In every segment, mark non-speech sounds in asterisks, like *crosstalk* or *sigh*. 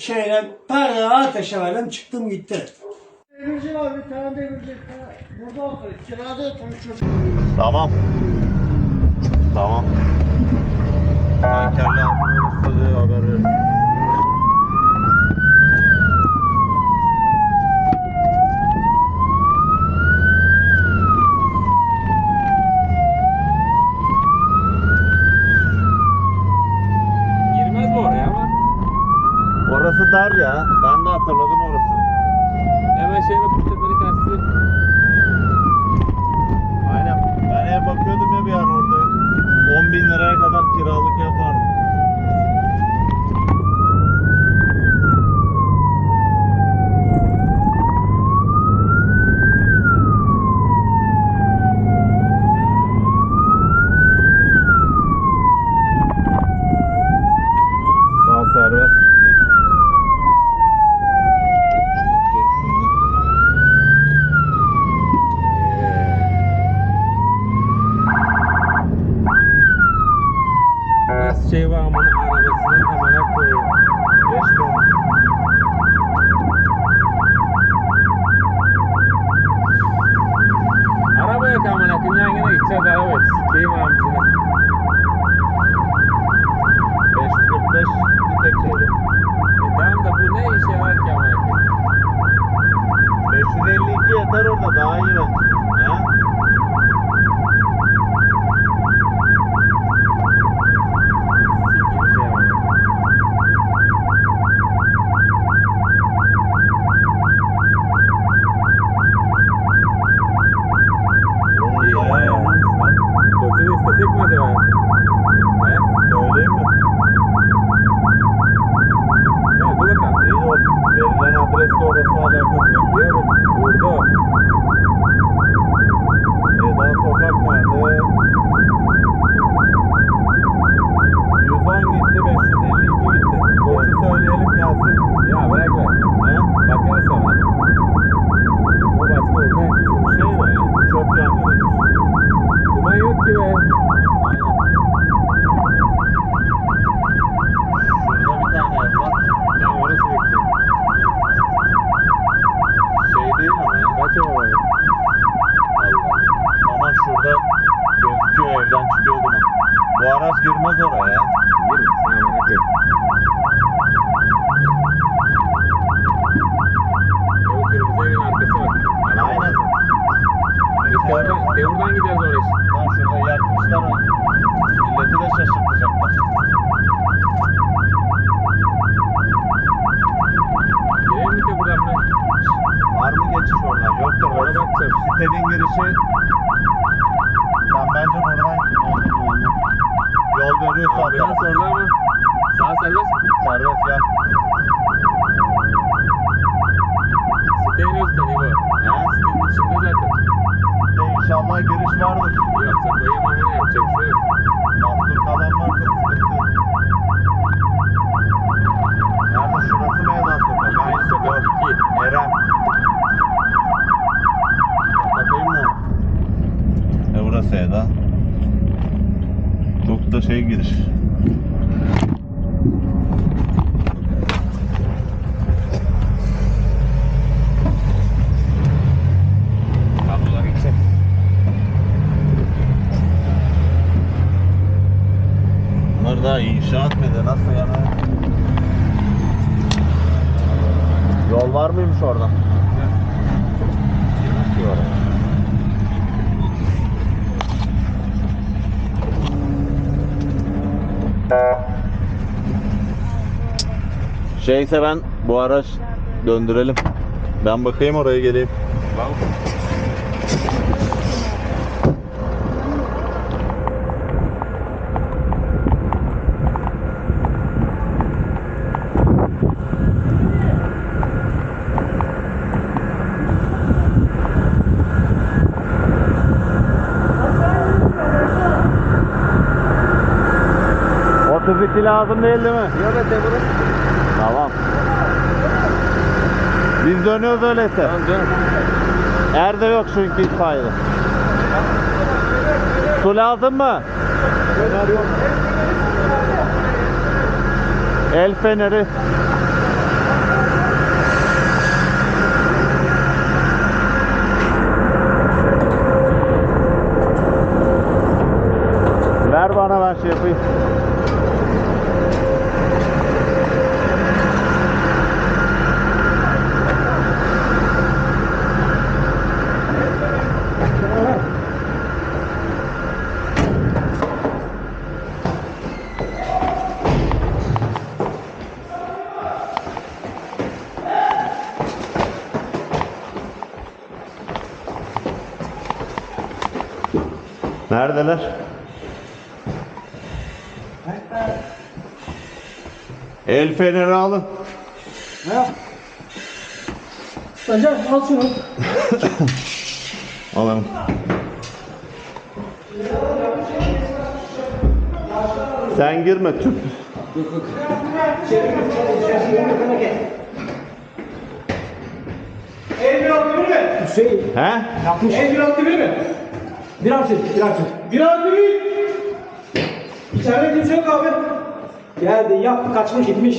şeyle. Perdeyi ateşe verdim çıktım gitti. Demirci var bir tane demirci. Burada oturuyor. Kirada oturmuş çocuk. Tamam. Tamam. Tankerle haber verin. Girmez bu oraya ama. Orası dar ya. Ben de hatırladım orası. Hemen şey bak Kuştepe'nin karşısı. Aynen. Ben ev bakıyordum ya bir yer orada. 10 bin liraya kadar kiralık yapardım. Sağ serbest. Nasıl şey var aman arabasının amına koyayım. Geçti onu. Araba yok amına koyayım yan yana gideceğiz araba yok. Sikeyim amcını. 545 bir tek şeydi. E tamam da bu ne işe var ki amına koyayım. 552 yeter orada daha iyi bence. He? Sikeyim şey amına koyayım. Oğlum İyi bayağı ya. yanlış lan. Koçu da istesek mi acaba? He? Söyleyeyim mi? Ya dur bakalım. İyi de o verilen adresle orası alakası yok. Diğer burada o. Eda sokak nerede? 110 gitti, 552 gitti. Koçu söyleyelim gelsin. Ya bırak be. He? Bakarız sonra. O başka orada. Bu şey mi? Çöp yangınıymış. Duman yok ki be. Aynen. Şurada bir tane ev var. Ya orası bekliyor. Şey değil ama ya. Kaç o var? Allah. Aman şurada gözüküyor evden çıkıyor duman. Bu araç girmez oraya ya. Yürü sen. E bak. Araba Aynen. Biz Tevur'dan, Tevur'dan gideceğiz oraya. Lan şurada yakmışlar. Görüyor zaten. Ambulans orada ama sağ serbest mi? Serbest gel. Siteyin özden İbo. He? Sitenin içinde zaten. Site inşallah giriş vardır. Yoksa koyayım amına yapacak bir şey yok. Mahsur kalan varsa sıkıntı yok. Nerede? Şurası mı Eda Sokak? İkinci Aynı sokak Yok. iki. Eren. Kapatayım mı? E burası Eda. Kablolar yüksek. Bunlar daha inşaat mıydı? Nasıl yani? Yol var mıymış orada? Yok. Şeyse ben bu araç döndürelim. Ben bakayım oraya geleyim. Otuz iki lazım değil değil mi? Yok be Temur'un. Tamam. Biz dönüyoruz öyleyse. Tamam dön. Erde yok çünkü itfaiyede. Su lazım mı? Fener yok. El feneri. Ver bana ben şey yapayım. Neredeler? El feneri alın. Acar al şunu. Alalım. Sen girme tüp. El bir altı bir mi? Hüseyin. He? Yapmış. El bir altı bir mi? Bir artı bir artı. Bir artı bir. İçeride kimse yok abi. Geldi yaptı kaçmış gitmiş.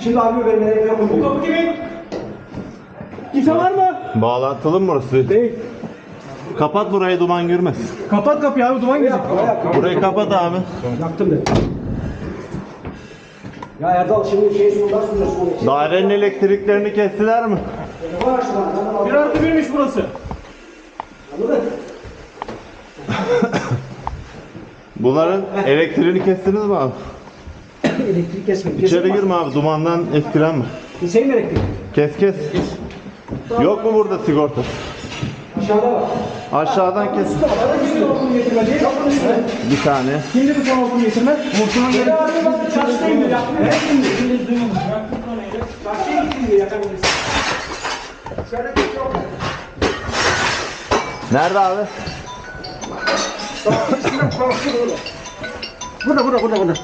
Şimdi abi vermeleri yok. Bu kapı kimin? Kimse var mı? Bağlantılı mı burası? Değil. Kapat burayı duman girmez. Kapat kapıyı abi duman girecek. Burayı kapat abi. Yaktım de. Ya Erdal şimdi şey sular sular. Dairenin elektriklerini kestiler mi? Var. Bir artı birmiş burası. Anladın? *coughs* Bunların elektriğini kestiniz mi abi? *coughs* Elektrik kesme. İçeri girme abi dumandan etkilenme. Hüseyin mi elektrik? Kes kes. Yok mu burada sigorta? Aşağıda var. Aşağıdan kes. Okul getirme. Bir tane. Kimdi bu son okul getirme? Murtun'a gelip. Çarşıda indi yaktım. Ne? Şimdi. Yaktım konuyu. Çarşıya gittim diye yakabilirsin. Yok. Nerede abi? Burada burada burada burada.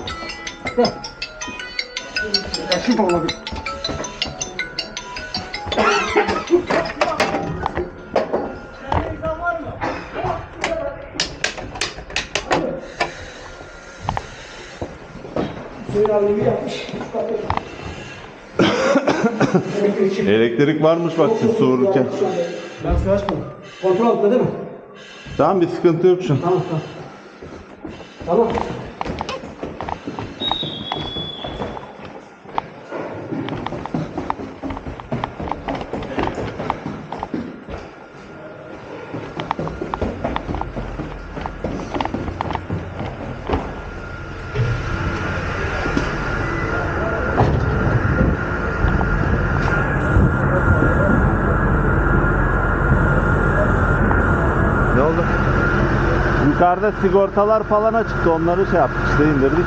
Gel. Şu olabilir. Elektrik varmış bak siz soğururken. Ben su açmadım. Kontrol altında değil mi? Tamam bir sıkıntı yok şu an. Tamam tamam. Tamam. Yukarıda sigortalar falan açıktı. Onları şey yaptık işte indirdik.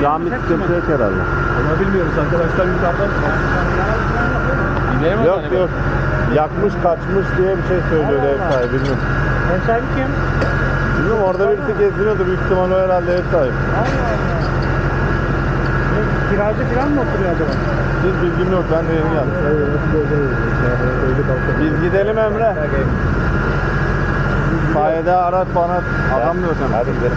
Bir sıkıntı yok herhalde. Ama bilmiyoruz arkadaşlar yukarıdan. İnelim Yok yok. Yakmış kaçmış diye bir şey söylüyordu ev sahibi. Bilmiyorum. Ev sahibi kim? Bilmiyorum orada birisi geziniyordu. Büyük ihtimal o herhalde ev sahibi. Kiracı falan mı oturuyor acaba? Hiç bilgim yok. Ben de yeni geldim. Biz gidelim Emre. Sayede araç bana adam yok. Hadi gidelim.